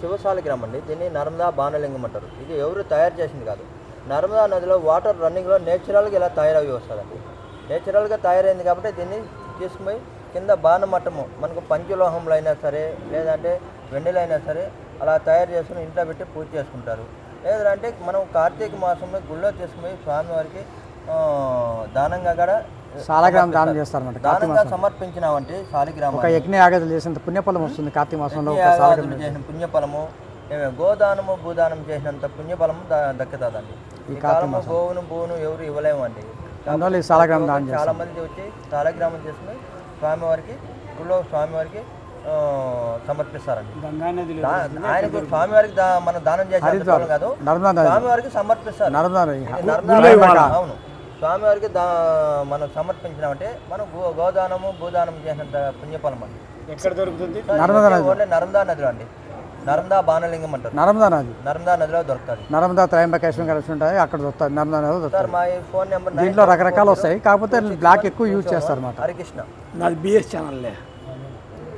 శివశాలిగ్రామం అండి. దీన్ని నర్మదా బాణలింగం అంటారు. ఇది ఎవరు తయారు చేసింది కాదు. నర్మదా నదిలో వాటర్ రన్నింగ్లో నేచురల్గా ఇలా తయారవి వస్తుందండి. నేచురల్గా తయారైంది కాబట్టి దీన్ని తీసుకుపోయి కింద బాణమట్టము మనకు పంచలోహంలో అయినా సరే లేదంటే వెండిలో అయినా సరే అలా తయారు చేసుకుని ఇంట్లో పెట్టి పూజ చేసుకుంటారు. లేదంటే మనం కార్తీక మాసంలో గుళ్ళో తీసుకుపోయి స్వామివారికి దానంగా కూడా సాలగ్రామం దానం చేస్తారన్నమాట. కార్తీక దానంగా సమర్పించినామంటే శాలిగ్రామం ఒక యజ్ఞ యాగాదులు చేసినంత పుణ్యఫలం వస్తుంది కార్తీక మాసంలో ఒక చేసిన పుణ్యఫలము గోదానము భూదానం చేసినంత పుణ్యఫలము దక్కుతుందండి. ఈ కాలము గోవును భూను ఎవరు ఇవ్వలేమండి. అందువల్ల ఈ సాలగ్రామం దానం చాలా మంది వచ్చి సాలగ్రామం చేసుకుని స్వామివారికి గుళ్ళో స్వామివారికి సమర్పిస్తారండి. ఆయనకు స్వామివారికి దా- మనం దానం చేసే కాదు. స్వామివారికి సమర్పిస్తారు. అవును. స్వామివారికి దా మనం సమర్పించినామంటే మనం గో గోదానము భూదానం చేసినంత పుణ్యఫలం అండి. ఎక్కడ దొరుకుతుంది? నర్మదా ఓన్లీ నర్మదా నదిలో అండి. నర్మదా బాణలింగం అంటారు. నర్మదా నది. నర్మదా నదిలో దొరుకుతుంది. నర్మదా త్రయంబకేశ్వరం కలిసి ఉంటాయి అక్కడ దొరుకుతాయి నర్మదా నది సార్ మా ఈ ఫోన్ నెంబర్ దీంట్లో రకరకాలు వస్తాయి కాకపోతే బ్లాక్ ఎక్కువ యూజ్ చేస్తారు అన్నమాట. హరికృష్ణ. నాది బిఎస్ ఛానల్లే